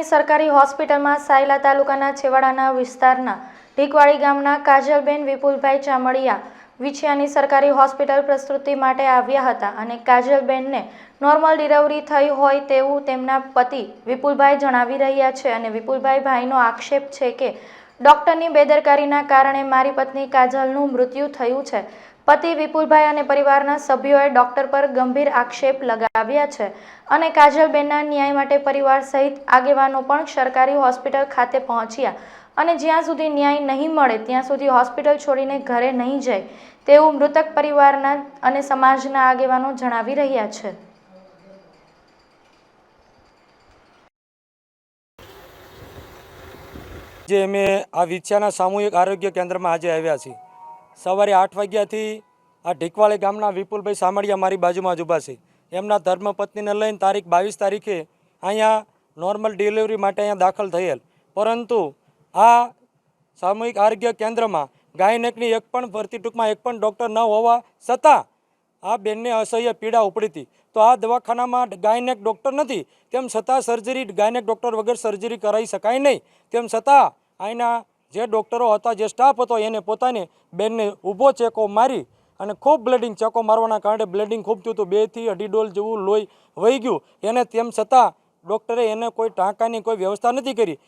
વિછિયાની સરકારી હોસ્પિટલમાં સાયલા તાલુકાના છેવાડાના વિસ્તારના ઢીકવાડી ગામના કાજલબેન વિપુલભાઈ ચામડિયા વિછિયાની સરકારી હોસ્પિટલ પ્રસ્તુતિ માટે આવ્યા હતા અને કાજલબેનને નોર્મલ ડિલિવરી થઈ હોય તેવું તેમના પતિ વિપુલભાઈ જણાવી રહ્યા છે અને વિપુલભાઈ ભાઈનો આક્ષેપ છે કે ડૉક્ટરની બેદરકારીના કારણે મારી પત્ની કાજલનું મૃત્યુ થયું છે. પતિ વિપુલભાઈ અને પરિવારના સભ્યોએ ડૉક્ટર પર ગંભીર આક્ષેપ લગાવ્યા છે અને કાજલબેનના ન્યાય માટે પરિવાર સહિત આગેવાનો પણ સરકારી હોસ્પિટલ ખાતે પહોંચ્યા અને જ્યાં સુધી ન્યાય નહીં મળે, ત્યાં સુધી હોસ્પિટલ છોડીને ઘરે નહીં જાય, તેવું મૃતક પરિવારના અને સમાજના આગેવાનો જણાવી રહ્યા છે. જે અમે આ વિછિયાના સામૂહિક આરોગ્ય કેન્દ્રમાં આજે આવ્યા છીએ. સવારે આઠ વાગ્યાથી આ ઢીકવાળી ગામના વિપુલભાઈ સામડિયા મારી બાજુમાં જ ઊભા છે. એમના ધર્મપત્નીને લઈને તારીખ બાવીસ તારીખે અહીંયા નોર્મલ ડિલિવરી માટે અહીંયા દાખલ થયેલ. પરંતુ આ સામૂહિક આરોગ્ય કેન્દ્રમાં ગાયનેકની એક પણ ભરતી ટૂંકમાં એક પણ ડૉક્ટર ન હોવા છતાં આ બેનને અસહ્ય પીડા ઉપડી હતી. તો આ દવાખાનામાં ગાયનેક ડૉક્ટર નથી. તેમ છતાં સર્જરી ગાયનેક ડૉક્ટર વગર સર્જરી કરાવી શકાય નહીં. તેમ છતાં અહીંના જે ડૉક્ટરો હતા, જે સ્ટાફ હતો, એને પોતાને બેનને ઊભો ચેકો મારી અને ખૂબ બ્લેડિંગ ચેકો મારવાના કારણે બ્લેડિંગ ખૂબ થયું હતું. બેથી અઢી ડોલ જેવું લોહી વહી ગયું. એને તેમ છતાં ડૉક્ટરે એને કોઈ ટાંકાની કોઈ વ્યવસ્થા નથી કરી.